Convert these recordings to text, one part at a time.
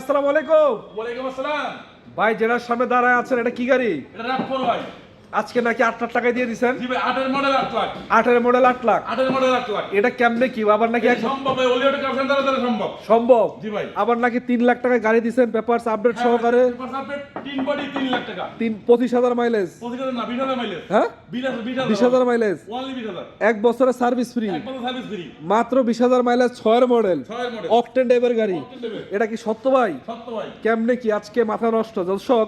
আসসালামু আলাইকুম। ওয়ালাইকুম আসসালাম। ভাই যেটার সামনে দাঁড়ায় আছেন এটা কি গাড়ি? এটা ভাই। আজকে নাকি আট লাখ টাকায় দিয়ে দিচ্ছেন আটের মডেল আট লাখ। আটের মডেল আট লাখ? আটের মডেল আট লাখ। এটা কেমনে কি? আবার নাকি সম্ভব সম্ভব। সম্ভব? জি ভাই। আবার নাকি তিন লাখ টাকায় গাড়ি দিচ্ছেন পেপারস আপডেট সহকারে? তিন বডি তিন লাখ টাকা। তিন পঁচিশ হাজার মাইলেজ পঁচিশ হাজার না বিশ হাজার মাইলেজ হ্যাঁ? বিশ হাজার মাইলেজ এক বছরের সার্ভিস ফ্রি মাত্র বিশ হাজার মাইলেজ ছয়ের মডেল অকটেন ড্রাইভার গাড়ি। এটা কি সত্য ভাই? সত্য ভাই। কেমনে কি? আজকে মাথা নষ্ট। দর্শক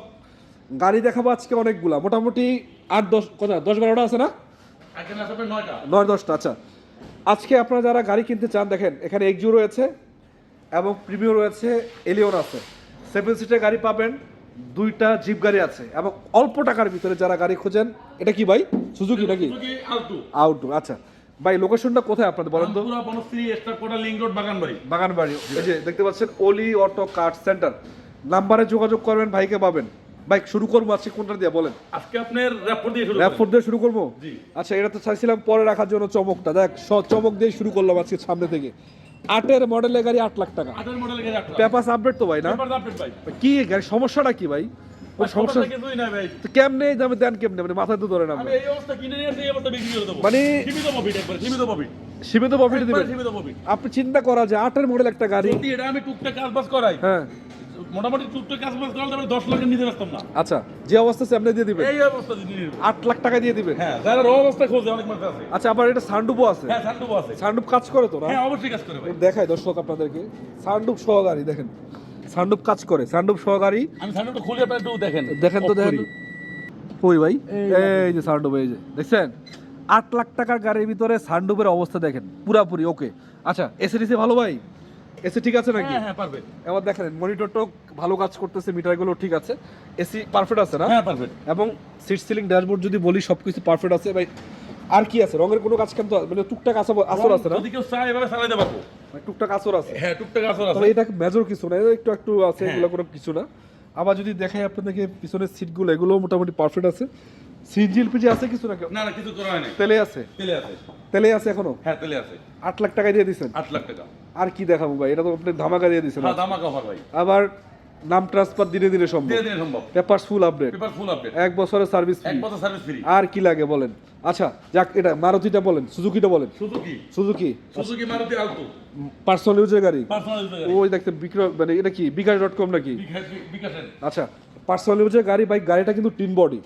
গাড়ি দেখাবো আজকে অনেকগুলা। মোটামুটি আট দশ কথা দশ বারোটা আছে না? নয় দশটা আচ্ছা। আজকে আপনারা যারা গাড়ি কিনতে চান দেখেন এখানে এক্সিউ রয়েছে এবং প্রিমিয়ার রয়েছে এলিয়ন আছে। সেভেন সিটের গাড়ি পাবেন দুইটা জিপ গাড়ি আছে এবং অল্প টাকার ভিতরে যারা গাড়ি খোঁজেন এটা কি ভাই? সুজুকি নাকি? আউটডোর আচ্ছা। ভাই লোকেশনটা কোথায় আপনাদের বলেন তো? রামপুরা বনশ্রী স্টার কোটা লিংক রোড বাগানবাড়ি। বাগানবাড়ি এই যে দেখতে পাচ্ছেন ওলি অটো কার্ড সেন্টার নাম্বারে যোগাযোগ করবেন ভাইকে পাবেন। শুরু করব আজকে কোনটা দিয়ে বলেন? আজকে আপনার র্যাপোর দিয়ে শুরু দিয়ে শুরু করব? জি। আচ্ছা এটা তো চাইছিলাম পরে রাখার জন্য চমকটা। দেখ চমক দিয়ে শুরু করলাম আজকে সামনে থেকে। আটের মডেলের গাড়ি আট লাখ টাকা। আটের মডেল গাড়ি আট লাখ। পেপাস আপডেট তো ভাই না? ভাই। কি গাড়ি সমস্যাটা কি ভাই? সমস্যা সমস্যা কিছুই নাই ভাই। তো কেমনে দামে দেন কেমনে? মানে মাথায় তো ধরে না আমি এই অবস্থা কিনে নিয়ে এই অবস্থা বিক্রি করে দেবো। মানে- সীমিত প্রফিট একবার সীমিত প্রফিট সীমিত প্রফিট দিবেন। সীমিত প্রফিট আপনি চিন্তা করা যে আটের মডেল একটা গাড়ি যদি এটা আমি টুকটাক কাজ বাজ করাই হ্যাঁ। মোটামুটি টুকটাক কাজ বাজ করালে আমি দশ লাখের নিতে ব্যস্তাম না। আচ্ছা যে অবস্থা আছে আপনি দিয়ে দিবেন? এই অবস্থা নিয়ে নেব। আট লাখ টাকা দিয়ে দিবেন? হ্যাঁ যারা র অবস্থা খোঁজে অনেক মানুষ আছে। আচ্ছা আবার এটা সানডুপও আছে? হ্যাঁ আছে। সানডুপ কাজ করে তো না? হ্যাঁ অবশ্যই কাজ করে ভাই। দেখাই দর্শক আপনাদেরকে। সানডুপ সহ গাড়ি দেখেন। সানডুপ কাজ করে সানডুপ সহ গাড়ি আমি খুলে আপনার একটু দেখেন। দেখেন তো দেখেন। ওই ভাই? এই যে সানডুপ এই যে দেখছেন? আট লাখ টাকার গাড়ির ভিতরে সানডুপের অবস্থা দেখেন পুরাপুরি ওকে। আচ্ছা এসি ভালো ভাই? এসি ঠিক আছে নাকি? হ্যাঁ হ্যাঁ পারবে। এবার দেখেন মনিটরটাও ভালো কাজ করতেছে মিটারগুলো ঠিক আছে। এসি পারফেক্ট আছে না? হ্যাঁ পারফেক্ট এবং সিট সিলিং ড্যাশবোর্ড যদি বলি সবকিছু পারফেক্ট আছে। ভাই আর কি আছে? রঙের কোনো কাজ কাম তো মানে টুকটাক আসর আসর আছে না? যদি কেউ চায় এভাবে চালাইতে পারব। মানে টুকটাক আসর আছে। হ্যাঁ টুকটাক আসর আছে। তবে এটা মেজর কিছু না একটু একটু আছে হ্যাঁ। এগুলো কোনো কিছু না। আবার যদি দেখাই আপনাদেরকে পিছনের সিটগুলো এগুলো মোটামুটি পারফেক্ট আছে। সিএনজি এলপিজি আছে কিছু না না না কিছু করা হয় নাই। তেলে আছে? তেলে আছে। তেলে আছে এখনও? হ্যাঁ তেলে আছে। আট লাখ টাকা দিয়ে দিচ্ছেন আট লাখ টাকা। আর কি দেখাবো ভাই? এটা তো আপনি ধামাকা দিয়ে দিচ্ছেন হ্যাঁ কভার ভাই। আবার নাম ট্রান্সফার দিনে দিনে সম্ভব। দিয়ে দিনে সম্ভব। Papers full update paper full update এক বছরের সার্ভিস ফ্রি এক বছর সার্ভিস ফ্রি আর কি লাগে বলেন? আচ্ছা যাক এটা মারুতিটা বলেন সুজুকিটা বলেন। Suzuki. Suzuki. Suzuki Maruti Alto personal ইউজের গাড়ি? পার্সোনাল ওই দেখতে বিক্রয় মানে এটা কি বিকাশ ডট কম নাকি? বিকাশের। আচ্ছা পার্সোনাল ইউজের গাড়ি বাইক গাড়িটা কিন্তু টিন বডি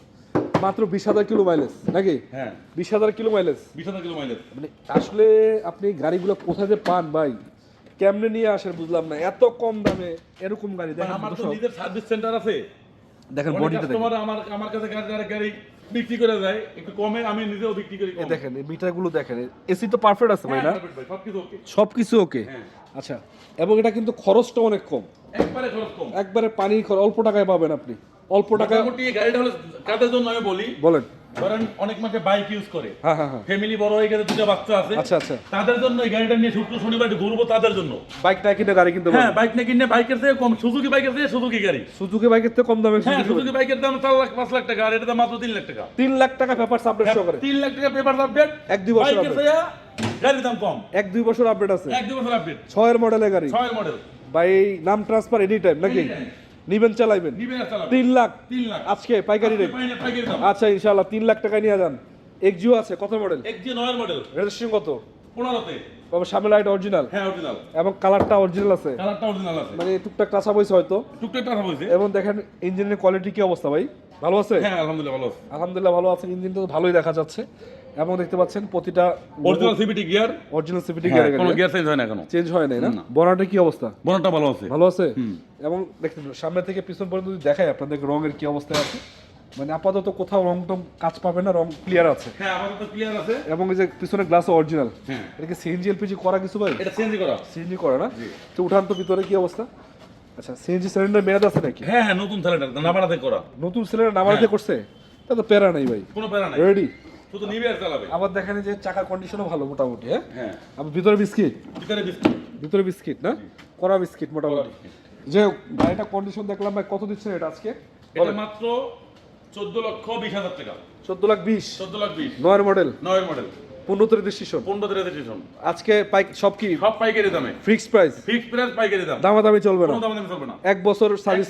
মাত্র বিশ হাজার কিলো মাইলেজ নাকি? হ্যাঁ। বিশ হাজার কিলো মাইলেজ বিশ হাজার কিলো মাইলেজ মানে আসলে আপনি গাড়িগুলো কোথায় যে পান ভাই কেমনে নিয়ে আসেন বুঝলাম না। এত কম দামে এরকম গাড়ি দেখেন আমার তো নিজের সার্ভিস সেন্টার আছে। দেখেন বডিটা দেখেন। আমার আমার কাছে গাড়ি গাড়ি গাড়ি বিক্রি করে যায় একটু কমে আমি নিজেও বিক্রি করি দেখেন এই মিটারগুলো দেখেন। এসি তো পারফেক্ট আছে ভাই না? সবকিছু ওকে সব কিছু ওকে হ্যাঁ। আচ্ছা এবং এটা কিন্তু খরচটা অনেক কম। একবারে খরচ কম। একবারে পানি খরচ অল্প টাকায় পাবেন আপনি। অল্প টাকায় মোটামুটি গাড়িটা হলো কাদের জন্য আমি বলি। বলেন। ধরেন অনেক মাসে বাইক ইউজ করে। হ্যাঁ হ্যাঁ হ্যাঁ। ফ্যামিলি বড় হয়ে গেছে দুটো বাচ্চা আছে। আচ্ছা আচ্ছা। তাদের জন্য এই গাড়িটা নিয়ে শুক্র শনিবার ঘুরবো তাদের জন্য। বাইক না কিনে গাড়ি কিনতে হ্যাঁ বাইক না কিনে বাইকের থেকে কম সুজুকি বাইকের থেকে সুজুকি গাড়ি। সুজুকি বাইকের থেকে কম দামে হ্যাঁ সুজুকি বাইকের দাম চার লাখ পাঁচ লাখ টাকা আর দাম মাত্র তিন লাখ টাকা। তিন লাখ টাকা পেপার আপডেট সহকারে। তিন লাখ টাকা পেপার আপডেট এক দুই বছর বাইকের থেকে গাড়ির দাম কম। এক দুই বছর আপডেট আছে। এক দু বছর আপডেট ছয়ের মডেলের গাড়ি। ছয়ের মডেল ভাই নাম ট্রান্সফার এনি টাইম নাকি। নিবেন চালাইবেন? তিন লাখ। আজকে পাইকারি রেট আচ্ছা ইনশাআল্লাহ তিন লাখ টাকা নিয়ে যান। এক্সিও আছে কত মডেল রেজিস্ট্রেশন কত? পনেরোতে। তবে সামনে লাইট অরিজিনাল হ্যাঁ অরিজিনাল এবং কালারটা অরিজিনাল আছে। কালারটা অরিজিনাল আছে। মানে টুকটাক কাঁচা বইছে হয়তো। টুকটাক এবং দেখেন ইঞ্জিনের কোয়ালিটি কি অবস্থা ভাই? ভালো আছে? হ্যাঁ আলহামদুলিল্লাহ ভালো আছে। আলহামদুলিল্লাহ ভালো আছে। ইঞ্জিনটা তো ভালোই দেখা যাচ্ছে। এবং দেখতে পাচ্ছেন প্রতিটা original CBT gear original CPT হ্যাঁ, কোনো গিয়ার চেঞ্জ হয় না এখনও। চেঞ্জ হয় নাই না? বনাটের কি অবস্থা? বনটা ভালো আছে। ভালো আছে? এবং দেখতে সামনে থেকে পিছন পর্যন্ত যদি দেখাই আপনাদের রঙের কি অবস্থায় আছে মানে আপাতত কোথাও রং টং কাজ পাবে না রং ক্লিয়ার আছে। হ্যাঁ আমাদের তো ক্লিয়ার আছে। এবং এই যে পিছনে গ্লাস অরিজিনাল হ্যাঁ। এটা কি সিএনজি এলপিজি করা কিছু ভাই? এটা চেঞ্জ করা। সিএনজি করা না? তো উঠান তো ভিতরে কি অবস্থা? আচ্ছা সিএনজি সিলিন্ডার মেয়াদ আছে নাকি? হ্যাঁ হ্যাঁ নতুন সিলিন্ডার না বাড়াতে করা। নতুন সিলিন্ডার নামাতে করছে? তা তো প্যারা নাই ভাই। কোনো প্যারা নাই। রেডি শুধু নিবে আর চালাবে আবার দেখেন যে চাকার কন্ডিশনও ভালো মোটামুটি হ্যাঁ? হ্যাঁ। আবার ভিতরে বিস্কিট? ভিতরে বিস্কিট। ভিতরে বিস্কিট না? কড়া বিস্কিট মোটামুটি। যে গাড়িটা কন্ডিশন দেখলাম ভাই কত দিচ্ছেন এটা আজকে? এটা মাত্র চোদ্দ লক্ষ বিশ হাজার টাকা। চোদ্দ লাখ বিশ। চোদ্দ লাখ বিশ। নয়ের মডেল নয়ের মডেল রেজিস্ট্রেশন পনেরোতে রেজিস্ট্রেশন আজকে পাইক সব কি? সব পাইকারি দামে। ফিক্সড প্রাইস ফিক্সড প্রাইস পাইকারি দাম। দামাদামি চলবে না। কোনো দামে দামে চলবে না। এক বছর সার্ভিস।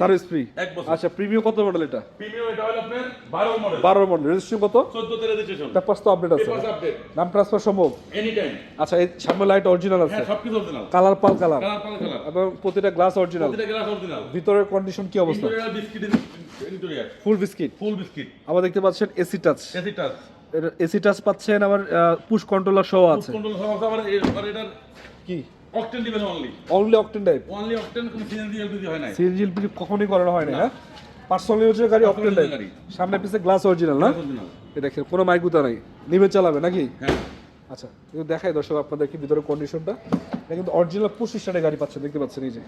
সার্ভিস ফ্রি এক বছর। আচ্ছা প্রিমিয়াম কত মডেল এটা? প্রিমিয়াম এটা হলো আপনার বারো মডেল বারো মডেল রেজিস্ট্রেশন কত? চোদ্দতে রেজিস্ট্রেশন পেপার তো আপডেট আছে। পেপারস আপডেট নাম ট্রান্সফার সম্ভব? এনি টাইম আচ্ছা এই সামনে লাইট অরিজিনাল আছে। হ্যাঁ সব কিছু অরিজিনাল কালার পাল কালার কালার পাল কালার এবং প্রতিটা গ্লাস অরিজিনাল প্রতিটা গ্লাস অরিজিনাল ভিতরের কন্ডিশন কি অবস্থা? Interior biscuit interior full biscuit full biscuit আবার দেখতে পাচ্ছেন AC touch AC touch AC touch পাচ্ছেন আবার পুশ কন্ট্রোলার সহ আছে। কন্ট্রোল সহ আছে আবার এটার কি? অকটেন দিবেন only only octane type only octane কোনো সিএনজি এলপিজি হয় নাই। সিএনজি এলপিজি কখনোই করানো হয় না। হ্যাঁ? পার্সোনাল ইউজের গাড়ি অকটেন Personal টাইপ গাড়ি। সামনে পিছে গ্লাস অরিজিনাল না? দেখেন কোনো মাইকুতা নাই। নিভে চালাবে নাকি? হ্যাঁ। আচ্ছা কিন্তু দেখাই দর্শক ভিতরে কন্ডিশনটা এটা কিন্তু অরিজিনাল গাড়ি পাচ্ছেন দেখতে পাচ্ছেন এই যে।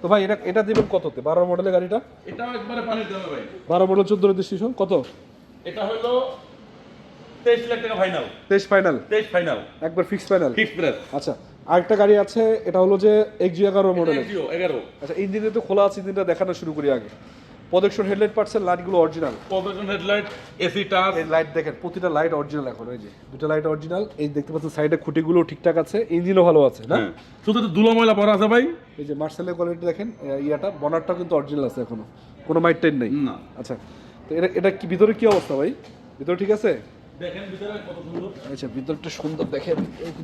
তো ভাই এটা এটা দিবেন কততে? বারো মডেলের গাড়িটা? এটাও একবারে পানির দামে ভাই। বারো মডেল চোদ্দ রেজিস্ট্রেশন কত? এটা হলো তেইশ লাখ টাকা ফাইনাল তেইশ ফাইনাল তেইশ ফাইনাল একবার ফিক্স ফাইনাল ফিক্সড প্রাইস আচ্ছা আরেকটা গাড়ি আছে এটা হলো যে এক্সজি এগারো মডেলের জিও এগারো। আচ্ছা ইঞ্জিনে তো খোলা আছে ইঞ্জিনটা দেখানো শুরু করি আগে। প্রদর্শন হেডলাইট পাচ্ছেন লাইটগুলো অরিজিনাল প্রদর্শন হেডলাইট এসি টাচ এই লাইট দেখেন প্রতিটা লাইট অরিজিনাল এখন এই যে দুটো লাইট অরিজিনাল এই দেখতে পাচ্ছেন সাইডে খুঁটিগুলো ঠিকঠাক আছে ইঞ্জিনও ভালো আছে না? হ্যাঁ। শুধু তো ধুলো ময়লা পড়া আছে ভাই। এই যে মার্সেলের কোয়ালিটি দেখেন ইয়াটা বনারটাও কিন্তু অরিজিনাল আছে এখনও। কোনো মাইট টাইট নেই। না। আচ্ছা তো এটা এটা কি ভিতরে কি অবস্থা ভাই? ভিতরে ঠিক আছে? আচ্ছা ভিতরটা সুন্দর দেখেন।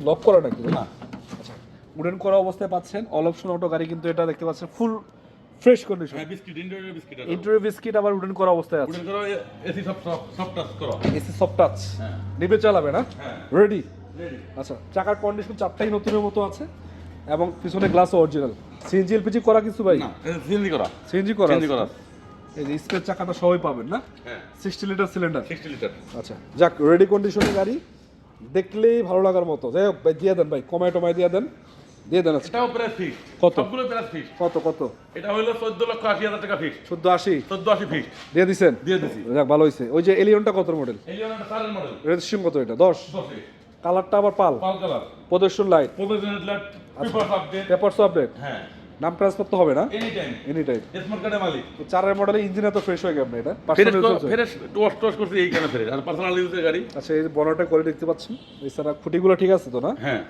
লক করা নাকি? না। আচ্ছা উডেন করা অবস্থায় পাচ্ছেন। অল অপশন অটো গাড়ি কিন্তু এটা দেখতে পাচ্ছেন ফুল ফ্রেশ কন্ডিশন হ্যাঁ বিস্কিট ইন্টেরিয়র বিস্কিট বিস্কিট আবার উডেন করা অবস্থায় আছে। উডেন করো এসি সব টাচ করো। এসি সফট টাচ হ্যাঁ। নিবে চালাবে না? হ্যাঁ। রেডি রেডি আচ্ছা চাকার কন্ডিশন চারটাই নতুনের মতো আছে এবং পিছনে গ্লাসও অরিজিনাল সিএনজি এলপিজি করা কিছু ভাই? না সিএনজি করা। সিএনজি করা সিএনজি করা। এই যে স্পেস চাকাটা সবাই পাবেন না? হ্যাঁ। Sixty litre cylinder 60 litre. আচ্ছা যাক রেডি কন্ডিশনের গাড়ি। দেখলেই ভালো লাগার মতো। যাই হোক ভাই দিয়ে দেন ভাই কমায় টমায় দিয়ে দেন। দিয়ে দেন এটাও প্রাইস ফিক্স কত? সবগুলো প্রাইস ফিক্স কত কত? এটা হলো 14 লক্ষ 80 হাজার টাকা ফিক্স চোদ্দ আশি? 14 80 ফিক্স দিয়ে দিছেন? দিয়ে দিছি। যাক ভালো হয়েছে ওই যে এলিয়নটা কত মডেল এলিয়ন একটা সারের মডেল রেজিস্ট্রেশন কত এটা? দশ? 10 কালারটা আবার পাল? পাল কালার প্রদর্শন লাইট প্রদর্শন headlight paper update papers update হ্যাঁ। নাম ট্রান্সফার তো হবে না? Any time any time smart কার্ডের মালিক। তো চারের মডেলে ইঞ্জিন এত ফ্রেশ হয়ে গেছে এটা। ফ্রেশ হচ্ছে। ফ্রেশ টস টস করছে এইখানে ফ্রেশ আর পার্সোনাল ইউজের গাড়ি? আচ্ছা এই বনাটা করে দেখতে পাচ্ছেন। এছাড়া খুঁটিগুলো ঠিক আছে তো না? হ্যাঁ।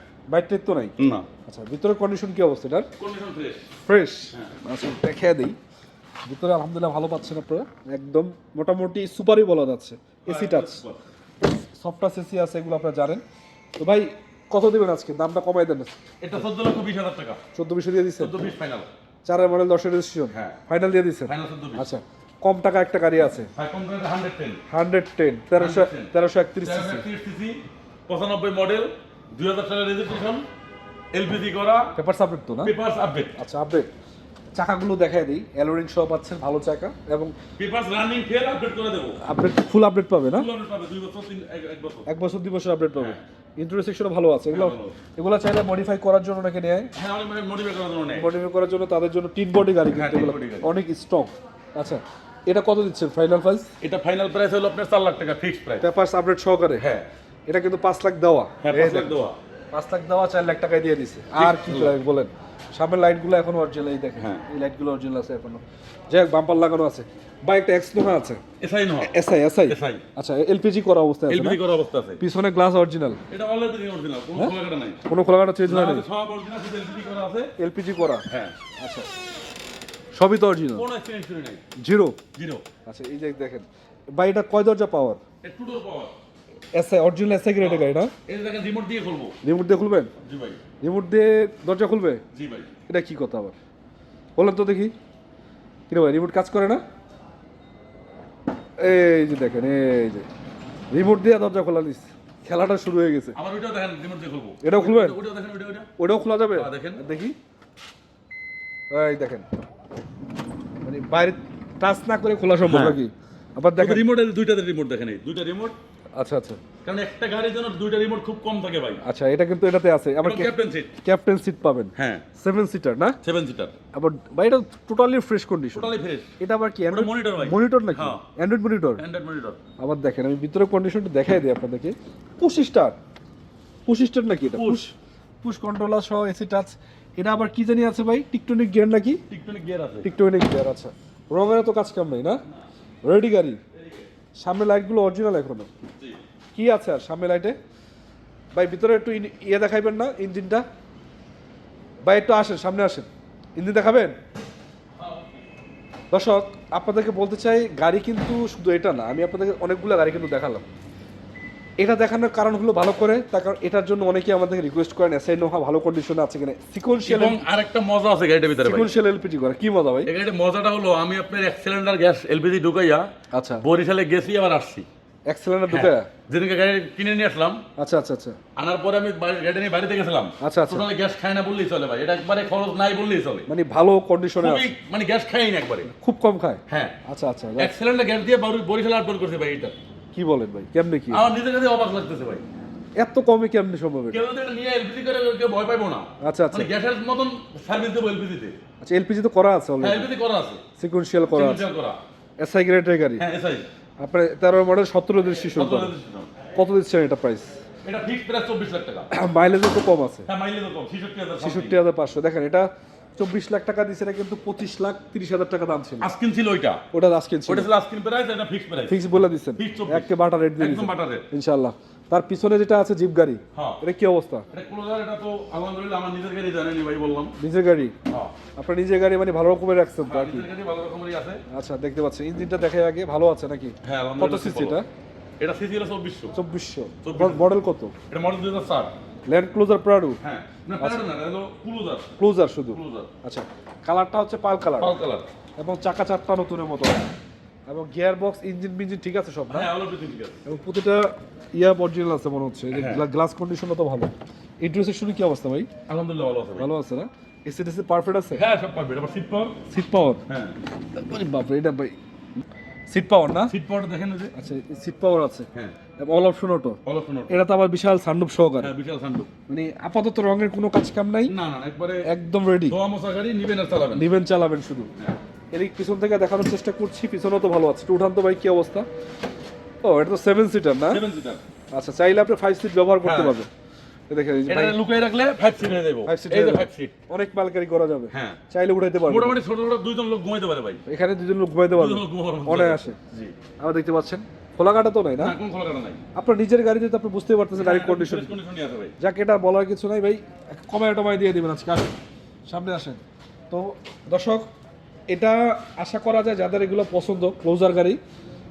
টেক তো নাই? না। আচ্ছা ভিতরের কন্ডিশন কি অবস্থা এটার? কন্ডিশন ফ্রেশ ফ্রেশ আচ্ছা দেখে দিই। ভিতরে আলহামদুলিল্লাহ ভালো পাচ্ছেন আপনারা। একদম মোটামুটি সুপারই বলা যাচ্ছে। AC touch soft touch AC আছে এগুলো আপনারা জানেন। তো ভাই কত দিবেন আজকে? দামটা কমাই দেন এটা 14 লক্ষ 20 হাজার টাকা। চোদ্দ বিশে দিয়ে দিচ্ছেন 14 20 ফাইনাল চারের মডেল দশের রেজিস্ট্রেশন হ্যাঁ। ফাইনাল দিয়ে দিচ্ছেন ফাইনাল 14 20 আচ্ছা কম টাকা একটা গাড়ি আছে? হাই কমপ্রেসার 110 হান্ড্রেড টেন তেরোশো তেরোশো একত্রিশ সিসি 30 সিসি 95 মডেল 2000 সালের রেজিস্ট্রেশন এলপিজি করা। পেপার সাবজেক্ট তো না? পেপারস আপডেট আচ্ছা আপডেট চাকাগুলো দেখাই দিই। অ্যালোরিং সহ পাচ্ছেন ভালো চাকা এবং পেপারস রানিং ফের আপডেট করে দেবো। আপডেট ফুল আপডেট পাবে না? ফুল আপডেট পাবে দুই বছর তিন এক এক বছর। এক বছর দুই বছর আপডেট পাবে। ইন্টারেস্ট সেকশনও ভালো আছে। এগুলো এগুলো চাইলে মডিফাই করার জন্য নাকি নেয়। হ্যাঁ অনেক মানে মডিফাই করার জন্য মডিফাই করার জন্য তাদের জন্য তিন বডি গাড়ি হ্যাঁ, কিন্তু এগুলো অনেক স্ট্রং আচ্ছা এটা কত দিচ্ছেন ফাইনাল প্রাইস এটা ফাইনাল প্রাইস হলো আপনার 4 লাখ টাকা ফিক্সড প্রাইস পেপারস আপডেট সহকারে? হ্যাঁ। এটা কিন্তু পাঁচ লাখ দেওয়া। হ্যাঁ 5 লাখ দেওয়া। পাঁচ লাখ দেওয়া চার লাখ টাকায় দিয়ে দিছে। আর কি বলেন? সামনের লাইটগুলো এখন অরিজিনাল এই দেখেন। হ্যাঁ। এই লাইটগুলো অরিজিনাল আছে এখনও। যাই হোক বাম্পার লাগানো আছে। বা একটা এক্স লোহা আছে। এসআই নয় এসআই এসআই এসআই আচ্ছা এলপিজি করা অবস্থায় আছে এলপিজি করা অবস্থা আছে। পিছনে গ্লাস অরিজিনাল এটা অলরেডি অরিজিনাল কোনো খোলাকাটা নাই। কোনো খোলাঘাটা চেঞ্জ হয় না, না সব অরিজিনাল শুধু এলপিজি করা আছে। এলপিজি করা? হ্যাঁ। আচ্ছা সবই তো অরিজিনাল কোনো নাই। জিরো জিরো আচ্ছা এই যে দেখেন বা এটা কয় দরজা পাওয়ার একটু door power SI original SI গ্রেডের গাড়ি না? এই দেখেন রিমোট দিয়ে খুলবো। রিমোট দিয়ে খুলবেন? জি ভাই। রিমোট দিয়ে দরজা খুলবে? জি ভাই। এটা কি কথা আবার? বলেন তো দেখি। কিরে ভাই রিমোট কাজ করে না? এই যে দেখেন এই যে। রিমোট দিয়ে দরজা খোলা নিচ্ছে খেলাটা শুরু হয়ে গেছে। আমার ওইটাও দেখেন রিমোট দিয়ে খুলবো। এটাও খুলবেন? ওইটাও দেখেন ওইটা ওইটা ওটাও খোলা যাবে? দেখেন। দেখি। এই দেখেন। মানে বাইরে টাচ না করে খোলা সম্ভব হ্যাঁ। নাকি? আবার দেখেন। রিমোটের দুইটাতে রিমোট দেখেন এই। দুইটা রিমোট আচ্ছা আচ্ছা। কারণ একটা গাড়ির জন্য দুইটা রিমোট খুব কম থাকে ভাই। আচ্ছা এটা কিন্তু এটাতে আছে। আবার ক্যাপ্টেন সিট ক্যাপ্টেন সিট পাবেন। হ্যাঁ। সেভেন সিটার না? সেভেন সিটার আবার বা এটা totally fresh condition totally fresh এটা আবার কি অ্যান্ড্রয়েড monitor ভাই। মনিটর নাকি? হ্যাঁ। অ্যান্ড্রয়েড মনিটর অ্যান্ড্রয়েড মনিটর আবার দেখেন আমি ভিতরে কন্ডিশনটা দেখাই দিই আপনাদেরকে। পঁচিশ স্টার পঁচিশ স্টার নাকি এটা? পুশ পুশ কন্ট্রোলার সহ এসি টাচ এটা আবার কি জানি আছে ভাই? টিকটনিক গিয়ার নাকি? টিকটনিক গিয়ার আছে। টিকটনিক গিয়ার আচ্ছা। রঙের তো কাজ কাম নেই না? রেডি গাড়ি। সামনে লাইটগুলো অরিজিনাল এখনও। কি আছে আর সামনে লাইটে ভাই ভিতরে একটু ইয়ে দেখাইবেন না ইঞ্জিনটা ভাই একটু আসেন সামনে আসেন। ইঞ্জিন দেখাবেন? দর্শক আপনাদেরকে বলতে চাই গাড়ি কিন্তু শুধু এটা না আমি আপনাদেরকে অনেকগুলো গাড়ি কিন্তু দেখালাম। এটা দেখানোর কারণ হলো ভালো করে তার কারণ এটার জন্য অনেকে আমাদেরকে রিকোয়েস্ট করেন এসআই নোহা ভালো কন্ডিশন আছে কিনা। সিকোয়েন্সিয়াল এবং আরেকটা মজা আছে গাড়িটার ভিতরে ভাই। সিকোয়েন্সিয়াল এলপিজি করে কি মজা ভাই? এই মজাটা হলো আমি আপনার এক সিলিন্ডার গ্যাস এলপিজি ঢুকাইয়া আচ্ছা। বরিশালে গেছি আবার আসছি। এক্সেলেন্টার ঢুকে যেদিনকে গাড়ি কিনে নিয়ে আসলাম। আচ্ছা আচ্ছা আচ্ছা। আনার পরে আমি গাড়ি নিয়ে বাড়িতে গেছিলাম। আচ্ছা, আচ্ছা। টোটালি গ্যাস খায় না বললেই চলে ভাই এটা একবারে খরচ নাই বললেই চলে। মানে ভালো কন্ডিশনে আছে মানে গ্যাস খাই না একবারে। খুব কম খায়? হ্যাঁ। আচ্ছা আচ্ছা এক সিলিন্ডার গ্যাস দিয়ে বরিশালে আপলোড করছে ভাই এটা। কি বলেন ভাই? কেমনে কি? আমার নিজের কাছে অবাক লাগতেছে ভাই। এত কমে কেমনে সম্ভব? কেউ যদি এটা নিয়ে এলপিজি করে কেউ ভয় পাইবো না। আচ্ছা আচ্ছা। মানে গ্যাসের মতন সার্ভিস দেবো এলপিজিতে আচ্ছা এলপিজি তো করা আছে হ্যাঁ অলরেডি এলপিজি করা আছে। সিকোয়েন্সিয়াল করা আছে। করা। এসআই গ্রেডের গাড়ি? হ্যাঁ এসআই আপনার তেরো মডেল সতেরো কত registration? কত দিচ্ছেন এটা প্রাইস এটা ফিক্স প্রাইস চব্বিশ লাখ টাকা। মাইলেজও তো কম আছে। হ্যাঁ মাইলেজ কম। ছেষট্টি হাজার ছেষট্টি হাজার পাঁচশো। দেখেন এটা চব্বিশ লাখ টাকা দিচ্ছে এটা কিন্তু পঁচিশ লাখ তিরিশ হাজার টাকা দাম ছিল। আস্কিন ছিল ওইটা? ওটা আজকে ছিল। ওটা ছিল আস্কিন প্রাইস এটা ফিক্স প্রাইস ফিক্স বলে দিচ্ছেন। 24 বাটা রেট দিয়ে একদম বাটারে ইনশাল্লাহ তার পিছনে যেটা আছে জিপ গাড়ি। হ্যাঁ। এটা কি অবস্থা? এটা ক্লোজার এটা তো আলহামদুলিল্লাহ আমার নিজের গাড়ি জানেনি ভাই বললাম। নিজের গাড়ি? হ্যাঁ। আপনার নিজের গাড়ি মানে ভালো রকমের রাখছেন তো কি? নিজের গাড়ি ভালো রকমেরই আছে। আচ্ছা দেখতে পাচ্ছেন। ইঞ্জিনটা দেখে আগে ভালো আছে নাকি? হ্যাঁ কত সিসি এটা? এটা সিসি হলো চব্বিশশো। চব্বিশশো। 2400 মডেল কত? এটা মডেল দুই হাজার ষাট। ল্যান্ড ক্লোজার প্রাডু হ্যাঁ না প্যারাডো না হলো ক্লোজার ক্লোজার শুধু? ক্লোজার আচ্ছা কালারটা হচ্ছে পাল কালার। পাল কালার। এবং চাকা চারটা নতুনের মতো। এবং গিয়ার বক্স ইঞ্জিন মিঞ্জিন ঠিক আছে সব হ্যাঁ ঠিক আছে। এবং প্রতিটা ইয়া অরিজিনাল আছে মনে হচ্ছে। হ্যাঁ। গ্লাস কন্ডিশনও তো ভালো। ইন্টারেস্টের শুরু কি অবস্থা ভাই? আলহামদুলিল্লাহ ভালো আছে ভালো আছে না? এসি টেসি পারফেক্ট আছে? হ্যাঁ সব পারবে এটা সিট পাওয়ার সিট পাওয়ার হ্যাঁ। বাপরে এটা ভাই সিট পাওয়ার না? সিট পাওয়ার দেখেন যে। আচ্ছা সিট পাওয়ার আছে। হ্যাঁ। অল অপশন অটো এটা তো আবার বিশাল সহকারে। হ্যাঁ বিশাল মানে আপাতত রঙের কোনো কাজ কাম নাই। না একবারে একদম রেডি ধোয়া মশা গাড়ি নিবেন আর চালাবেন। নিবেন চালাবেন শুধু। পিছন থেকে দেখানোর চেষ্টা করছি পিছনেও তো ভালো আছে। একটু উঠান তো ভাই কি অবস্থা? ও এটা তো সেভেন সিটার না? সেভেন সিটার আচ্ছা চাইলে আপনি ফাইভ সিট ব্যবহার করতে হ্যাঁ। পারবেন। দেখেন এটা ভাই রাখলে ফাইভ সিট হয়ে যাব। ফাইভ সিট এই যে ফাইভ সিট অনেক মালকারি করা যাবে। হ্যাঁ। চাইলে উঠাইতে পারবেন। মোটামুটি ছোট ছোট দুইজন লোক ঘুমাইতে পারে ভাই। এখানে লোক ঘুমাইতে অনেক আসে জি। আমরা দেখতে পাচ্ছেন? খোলাঘাটা তো নাই না? আপনার নিজের গাড়িতে তো আপনি বুঝতে পারতেছেন গাড়ির কন্ডিশন আছে ভাই। যাক এটা বলার কিছু নাই ভাই। কমায় টমায় দিয়ে দিবেন আজকে আসেন। সামনে আসেন। তো দর্শক এটা আশা করা যায় যাদের এগুলো পছন্দ ক্লোজার গাড়ি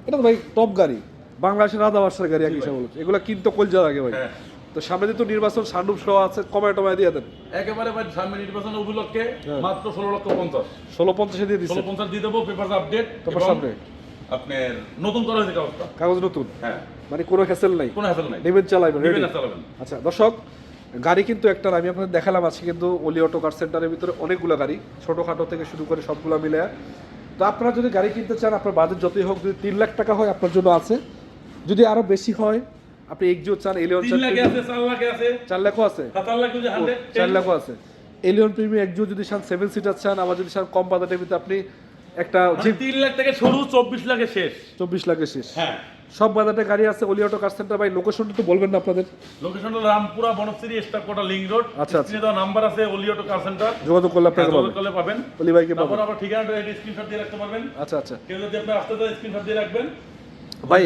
এটা তো ভাই টপ গাড়ি। বাংলাদেশের রাধা বাসার গাড়ি এক হিসাবে বলছে। এগুলো কিনতে কলজা লাগে ভাই। হ্যাঁ। তো সামনে তো নির্বাচন সান্ডুপ সহ আছে কমায় টমায় দিয়ে দেন। একেবারে ভাই সামনে নির্বাচন উপলক্ষে হ্যাঁ। মাত্র ষোলো লক্ষ পঞ্চাশ। ষোলো পঞ্চাশে দিয়ে ষোলো পঞ্চাশ দিয়ে দেবো পেপার আপডেট Papers update। আপনার নতুন করা হয়েছে কাগজটা? কাগজ নতুন? হ্যাঁ। মানে কোনো হ্যাসেল নাই? কোনো হ্যাসেল নাই। নেবেন চালাইবেন নিবেন চালাবেন। আচ্ছা দর্শক গাড়ি কিন্তু একটা আমি আপনাদের দেখালাম আজকে কিন্তু অলি অটো কার সেন্টারের ভিতরে অনেকগুলো গাড়ি ছোটোখাটো থেকে শুরু করে সবগুলো মিলে তো আপনারা যদি গাড়ি কিনতে চান আপনার বাজেট যতই হোক যদি তিন লাখ টাকা হয় আপনার জন্য আছে। যদি আরও বেশি হয় আপনি এক্সিও চান এলিয়ন চান চার লাখও আছে। চার লাখও আছে। এলিয়ন প্রিমিয়াম এক্সিও যদি চান সেভেন সিটার চান আবার যদি চান কম বাজেটের ভিতরে আপনি একটা জিপ তিন লাখ থেকে শুরু চব্বিশ লাখে শেষ। চব্বিশ লাখের শেষ। হ্যাঁ। সব বাজারে গাড়ি আছে ওলি অটো কার সেন্টার ভাই লোকেশনটা তো বলবেন না আপনাদের। লোকেশন হলো রামপুরা বনশ্রী স্টার কোটা লিঙ্ক রোড। আচ্ছা, আচ্ছা। দেওয়া নাম্বার আছে ওলিওটো কার সেন্টার যোগাযোগ করলে আপনি যোগাযোগ করলে পাবেন। অলি ভাইকে তারপর পাবেন। আবার ঠিকানাটা স্ক্রিনশট দিয়ে রাখতে পারবেন। আচ্ছা আচ্ছা। কেউ যদি আপনার আসতে চান স্ক্রিনশট দিয়ে রাখবেন। ভাই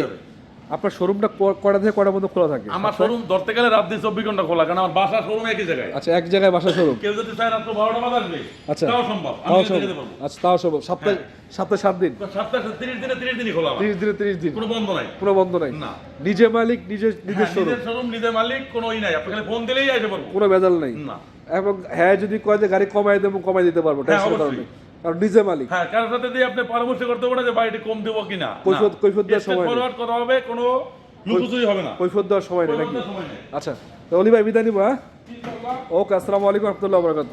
আপনার শোরুমটা কটা থেকে কটা মধ্যে খোলা থাকে? আমার শোরুম ধরতে গেলে রাত দিন চব্বিশ ঘণ্টা খোলা কারণ আমার বাসা শোরুম একই জায়গায়। আচ্ছা এক জায়গায় বাসা শোরুম? কেউ যদি চায় রাত্র বারোটা বাজে আসবে আচ্ছা। তাও সম্ভব তাও সম্ভব। আচ্ছা তাও সম্ভব। সপ্তাহে সপ্তাহে সাত দিন? সপ্তাহে তিরিশ দিনে তিরিশ দিনই খোলা। তিরিশ দিনে তিরিশ দিন? কোনো বন্ধ নাই। কোনো বন্ধ নাই? না। নিজে মালিক নিজে নিজের হ্যাঁ, শোরুম নিজের শোরুম? নিজের মালিক কোনো ই নাই। আপনি খালি ফোন দিলেই কোনো ভেজাল নাই? না। এবং হ্যাঁ যদি কয় যে গাড়ি কমাই দেবো কমাই দিতে পারব হ্যাঁ। কারণে কারণ নিজে মালিক। হ্যাঁ কারোর সাথে দিয়ে আপনি পরামর্শ করতে পারেন যে বাড়িটি কম দেবো কিনা। কৈফত কৈফত দেওয়ার সময়। ফরওয়ার্ড করা হবে কোনো লুকোচুরি হবে না। কৈফত দেওয়ার সময় নেই নাকি? আচ্ছা তো অলি ভাই বিদায় নিবো হ্যাঁ? ওকে আসসালামু আলাইকুম রহমতুল্লাহ বরকাত